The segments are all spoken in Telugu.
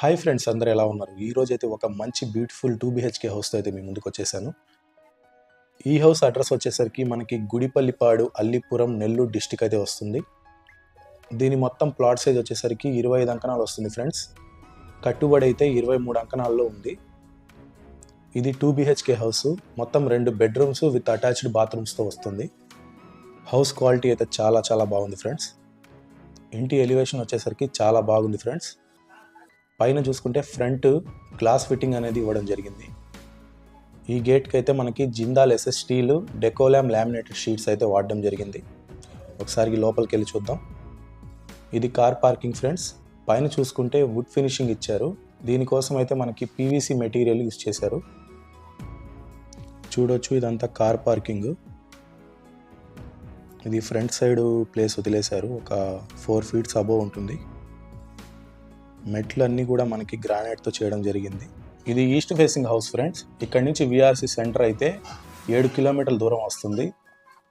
హాయ్ ఫ్రెండ్స్ అందరూ ఎలా ఉన్నారు? ఈరోజు అయితే ఒక మంచి బ్యూటిఫుల్ టూ బిహెచ్కే హౌస్తో అయితే మీ ముందుకు వచ్చేసాను. ఈ హౌస్ అడ్రస్ వచ్చేసరికి మనకి గుడిపల్లిపాడు అల్లిపురం నెల్లూరు డిస్టిక్ అయితే వస్తుంది. దీని మొత్తం ప్లాట్ సైజ్ వచ్చేసరికి ఇరవై ఐదు అంకణాలు వస్తుంది ఫ్రెండ్స్. కట్టుబడి అయితే ఇరవై మూడు అంకణాల్లో ఉంది. ఇది టూ బిహెచ్కే హౌస్ మొత్తం రెండు బెడ్రూమ్స్ విత్ అటాచ్డ్ బాత్రూమ్స్తో వస్తుంది. హౌస్ క్వాలిటీ అయితే చాలా చాలా బాగుంది ఫ్రెండ్స్. ఇంటి ఎలివేషన్ వచ్చేసరికి చాలా బాగుంది ఫ్రెండ్స్. పైన చూసుకుంటే ఫ్రంట్ గ్లాస్ ఫిట్టింగ్ అనేది ఇవ్వడం జరిగింది. ఈ గేట్కి అయితే మనకి Jindal SS steel Decolam laminated sheets అయితే వాడడం జరిగింది. ఒకసారి లోపలికి వెళ్ళి చూద్దాం. ఇది కార్ పార్కింగ్ ఫ్రెండ్స్. పైన చూసుకుంటే వుడ్ ఫినిషింగ్ ఇచ్చారు. దీనికోసం అయితే మనకి పీవీసీ మెటీరియల్ యూజ్ చేశారు. చూడొచ్చు ఇదంతా కార్ పార్కింగ్. ఇది ఫ్రంట్ సైడ్ ప్లేస్ వదిలేశారు. ఒక ఫోర్ ఫీట్స్ అబోవ్ ఉంటుంది. మెట్లు అన్నీ కూడా మనకి గ్రానైట్తో చేయడం జరిగింది. ఇది ఈస్ట్ ఫేసింగ్ హౌస్ ఫ్రెండ్స్ ఇక్కడ నుంచి విఆర్సి సెంటర్ అయితే ఏడు కిలోమీటర్ల దూరం వస్తుంది.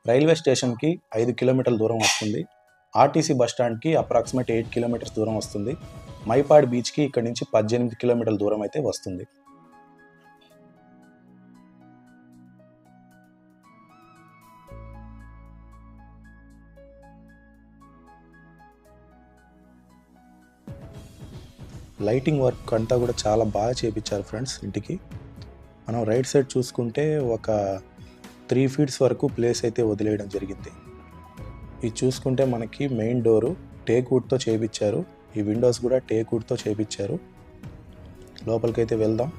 రైల్వే స్టేషన్కి ఐదు కిలోమీటర్ల దూరం వస్తుంది. ఆర్టీసీ బస్ స్టాండ్కి అప్రాక్సిమేట్ ఎయిట్ కిలోమీటర్స్ దూరం వస్తుంది. మైపాడ్ బీచ్కి ఇక్కడ నుంచి పద్దెనిమిది కిలోమీటర్ల దూరం అయితే వస్తుంది. లైటింగ్ వర్క్ అంతా కూడా చాలా బాగా చేపించారు ఫ్రెండ్స్ ఇంటికి. మనం రైట్ సైడ్ చూసుకుంటే ఒక త్రీ ఫీట్స్ వరకు ప్లేస్ అయితే వదిలేయడం జరిగింది. ఇది చూసుకుంటే మనకి మెయిన్ డోరు టేక్ వుడ్తో చేపించారు. ఈ విండోస్ కూడా టేక్ వుడ్తో చేపించారు. లోపలికైతే వెళ్దాం.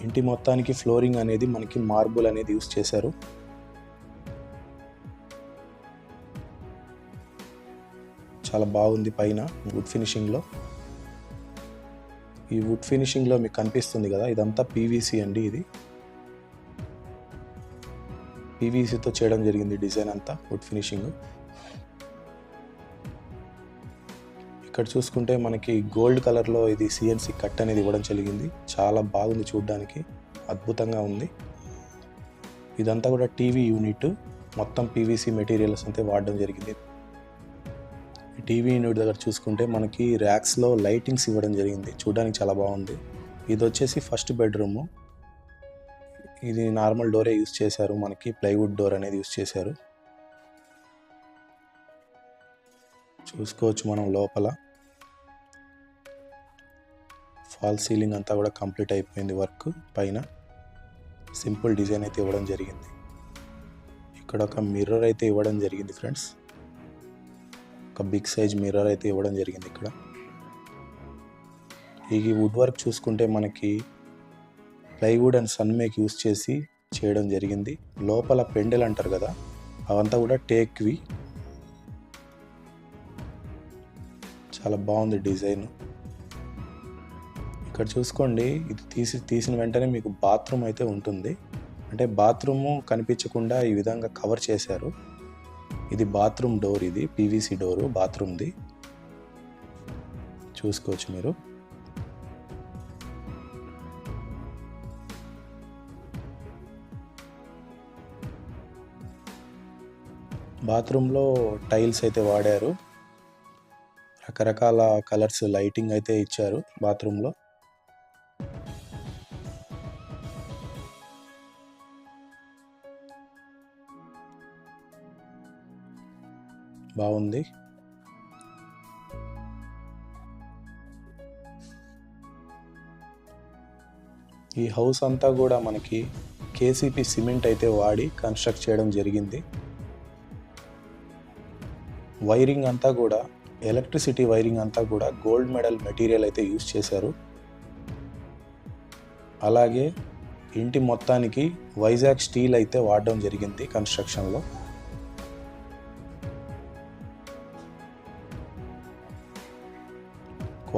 ఇంటి మొత్తానికి ఫ్లోరింగ్ అనేది మనకి మార్బుల్ అనేది యూస్ చేశారు. చాలా బాగుంది పైన వుడ్ ఫినిషింగ్లో ఈ వుడ్ ఫినిషింగ్లో మీకు కనిపిస్తుంది కదా ఇదంతా పీవీసీ అండి ఇది. పీవీసీతో చేయడం జరిగింది డిజైన్ అంతా వుడ్ ఫినిషింగ్ ఇక్కడ చూసుకుంటే మనకి గోల్డ్ కలర్లో ఇది సిఎన్సి కట్ అనేది ఇవ్వడం జరిగింది. చాలా బాగుంది చూడడానికి అద్భుతంగా ఉంది. ఇదంతా కూడా టీవీ యూనిట్ మొత్తం పీవీసీ మెటీరియల్స్ అంతే వాడడం జరిగింది. టీవీ యూనిట్ దగ్గర చూసుకుంటే మనకి ర్యాక్స్లో లైటింగ్స్ ఇవ్వడం జరిగింది. చూడడానికి చాలా బాగుంది. ఇది వచ్చేసి ఫస్ట్ బెడ్రూమ్. ఇది నార్మల్ డోరే యూస్ చేశారు. మనకి ప్లైవుడ్ డోర్ అనేది యూస్ చేశారు. చూసుకోవచ్చు మనం లోపల. ఫాల్ సీలింగ్ అంతా కూడా కంప్లీట్ అయిపోయింది వర్క్ పైన. సింపుల్ డిజైన్ అయితే ఇవ్వడం జరిగింది. ఇక్కడ ఒక మిర్రర్ అయితే ఇవ్వడం జరిగింది ఫ్రెండ్స్. ఒక బిగ్ సైజ్ మిర్రర్ అయితే ఇవ్వడం జరిగింది ఇక్కడ. ఈ వుడ్ వర్క్ చూసుకుంటే మనకి plywood and sunmica use చేసి చేయడం జరిగింది. లోపల పెండెల్ అంటారు కదా అవంతా కూడా టేక్వి చాలా బాగుంది డిజైన్ ఇక్కడ చూసుకోండి ఇది తీసి తీసిన వెంటనే మీకు బాత్రూమ్ అయితే ఉంటుంది. అంటే బాత్రూమ్ కనిపించకుండా ఈ విధంగా కవర్ చేశారు. ఇది బాత్రూమ్ డోర్ ఇది పీవీసీ డోరు బాత్రూమ్ది. చూసుకోవచ్చు మీరు. బాత్రూంలో టైల్స్ అయితే వాడారు. రకరకాల కలర్స్ లైటింగ్ అయితే ఇచ్చారు బాత్రూంలో. బాగుంది. ఈ హౌస్ అంతా కూడా మనకి కేసీపీ సిమెంట్ అయితే వాడి కన్స్ట్రక్ట్ చేయడం జరిగింది. వైరింగ్ అంతా కూడా ఎలక్ట్రిసిటీ వైరింగ్ అంతా కూడా గోల్డ్ మెడల్ మెటీరియల్ అయితే యూజ్ చేశారు. అలాగే ఇంటి మొత్తానికి వైజాగ్ స్టీల్ అయితే వాడడం జరిగింది కన్స్ట్రక్షన్లో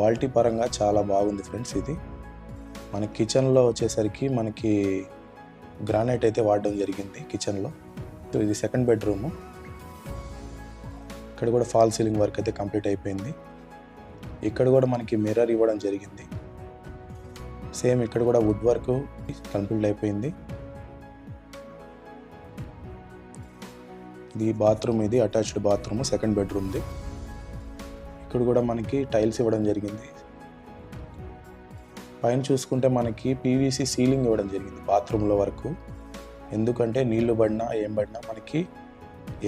క్వాలిటీ పరంగా చాలా బాగుంది ఫ్రెండ్స్ ఇది. మన కిచెన్లో వచ్చేసరికి మనకి గ్రానైట్ అయితే వాడడం జరిగింది కిచెన్లో. సో ఇది సెకండ్ బెడ్రూము. ఇక్కడ కూడా ఫాల్ సీలింగ్ వర్క్ అయితే కంప్లీట్ అయిపోయింది. ఇక్కడ కూడా మనకి మిర్రర్ ఇవ్వడం జరిగింది. సేమ్ ఇక్కడ కూడా వుడ్ వర్క్ కంప్లీట్ అయిపోయింది. ఇది బాత్రూమ్ ఇది అటాచ్డ్ బాత్రూమ్ సెకండ్ బెడ్రూమ్ది. ఇక్కడ కూడా మనకి టైల్స్ ఇవ్వడం జరిగింది. పైన చూసుకుంటే మనకి పీవీసీ సీలింగ్ ఇవ్వడం జరిగింది బాత్రూంలో వరకు. ఎందుకంటే నీళ్ళు పడినా ఏం పడినా మనకి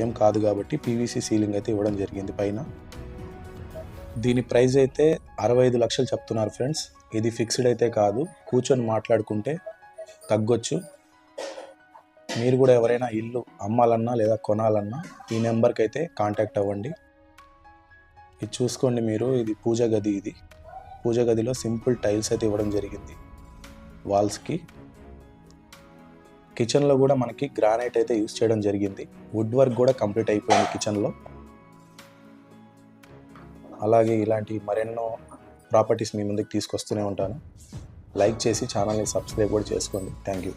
ఏం కాదు కాబట్టి పీవీసీ సీలింగ్ అయితే ఇవ్వడం జరిగింది పైన. దీని ప్రైస్ అయితే అరవై ఐదు లక్షలు చెప్తున్నారు ఫ్రెండ్స్. ఇది ఫిక్స్డ్ అయితే కాదు. కూర్చొని మాట్లాడుకుంటే తగ్గొచ్చు. మీరు కూడా ఎవరైనా ఇల్లు అమ్మాలన్నా లేదా కొనాలన్నా ఈ నెంబర్కి అయితే కాంటాక్ట్ అవ్వండి. ఇది చూసుకోండి మీరు ఇది పూజ గది ఇది. పూజ గదిలో సింపుల్ టైల్స్ అయితే ఇవ్వడం జరిగింది. వాల్స్కి. కిచెన్లో కూడా మనకి గ్రానైట్ అయితే యూస్ చేయడం జరిగింది. వుడ్ వర్క్ కూడా కంప్లీట్ అయిపోయింది కిచెన్లో. అలాగే ఇలాంటి మరెన్నో ప్రాపర్టీస్ మీ ముందుకు తీసుకొస్తూనే ఉంటాను. లైక్ చేసి ఛానల్ని సబ్స్క్రైబ్ కూడా చేసుకోండి. Thank you